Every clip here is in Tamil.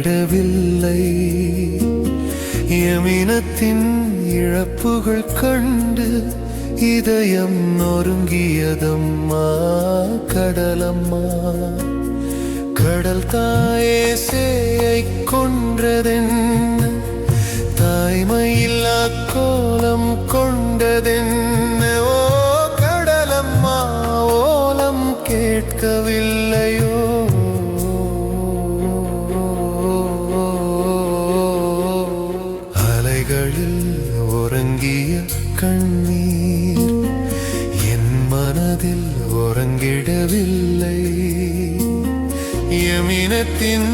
விடவில்லை. உறங்கிடவில்லை யமினத்தின் இழப்புகள் கண்டு இதயம் நொறுங்கியதம்மா கடலம்மா. கடல் தாயே சேயை கொன்றதென்ன தாய்மையில்லா கோலம் கொண்டதென்ன ஓ கடலம்மா ஓலம் கேட்கவே உறங்கிய கண்ணீர் என் மனதில் உறங்கிடவில்லை. யமினத்தின்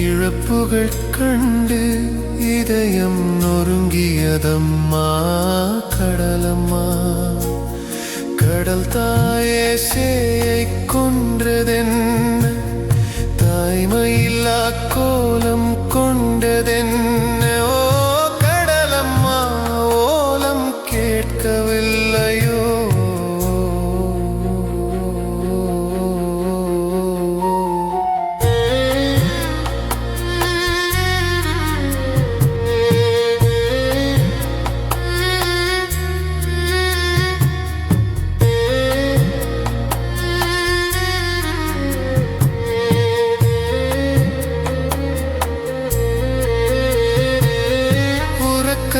இழப்புகள் கண்டு இதயம் நொறுங்கியதம்மா கடலம்மா. கடல் தாயே சேயை கொன்றதென்ன? தாய்மையில்லா கோலம்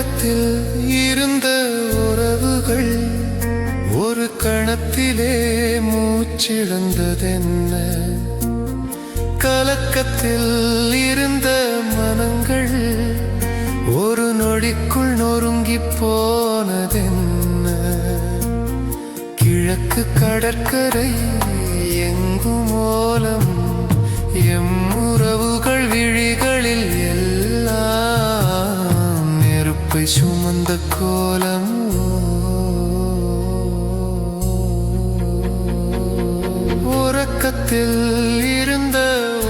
நேரத்தில் இருந்த உறவுகள் ஒரு கணத்திலே மூச்சிழந்ததென்ன? கலக்கத்தில் இருந்த மனங்கள் ஒரு நொடிக்குள் நொறுங்கி போனதென்ன? கிழக்கு கடற்கரை எங்கும் ஓலம் எம் உறவுகள் விழி சுமந்த கோலம்? உறக்கத்தில் இருந்த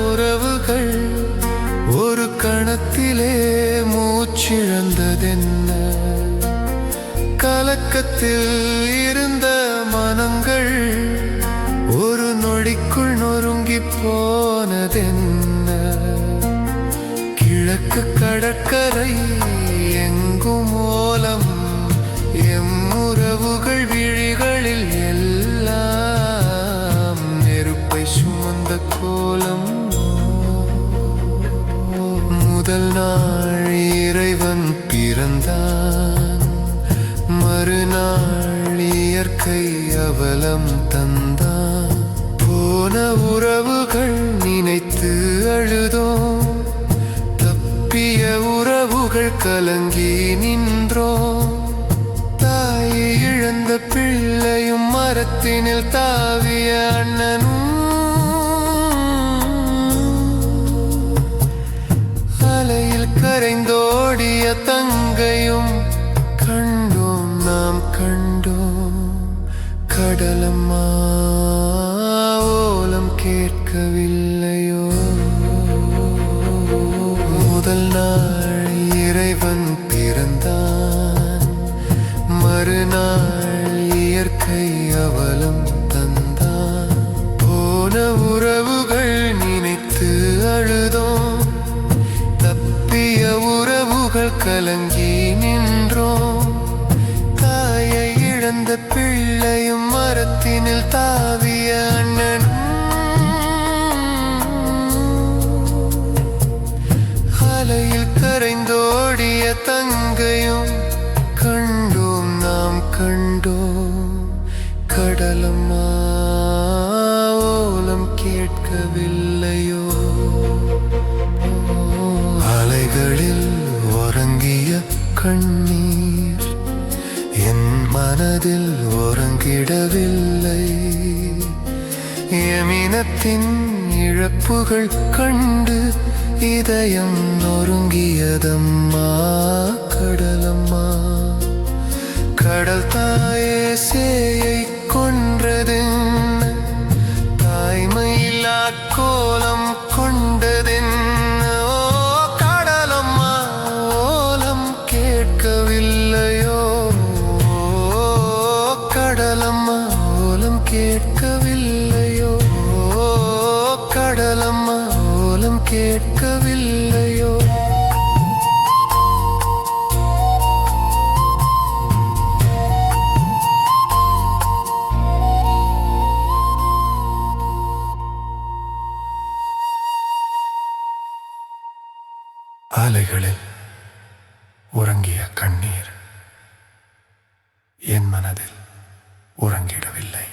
உறவுகள் ஒரு கணத்திலே மூச்சிழந்ததென்ன? கலக்கத்தில் இருந்த தெற்கு கடற்கரை எங்கும் ஓலம். எம்முறவுகள் விழிகளில் எல்லாம் நெருப்பை சுமந்த கோலம். முதல் நாள் இறைவன் பிறந்தான். மறுநாள் இயற்கை அவலம் தந்தான். போன உறவுகள் நினைத்து அழுதோம். உறவுகள் கலங்கி நின்றோம் தாயை இழந்த பிள்ளையும் மரத்தினில் தாவிய அண்ணனும் அலையில் கரைந்தோடிய தங்கையும் கண்டோம் நாம் கண்டோம். கடலம்மா ஓலம் கேட்கவில்லை. இறைவன் பிறந்தான். மறுநாள் இயற்கை அவலம் தந்தான். போன உறவுகள் நினைத்து அழுதோம். தப்பிய உறவுகள் கலங்கி நின்றோம். தாயை இழந்த பிள்ளையும் மரத்தினில் தாவிய அண்ணன் தங்கையும் கண்டோம் நாம் கண்டோம். கடலம்மா ஓலம் கேட்கவில்லையோ? அலைகளில் உறங்கிய கண்ணீர் என் மனதில் உறங்கிடவில்லை. யமினத்தின் இழப்புகள் கண்டு இதயம் நொறுங்கியதம்மா கடலம்மா. கடல் தாயே சேயை ஆலைகளில் உறங்கிய கண்ணீர் என் மனதில் உறங்கிடவில்லை.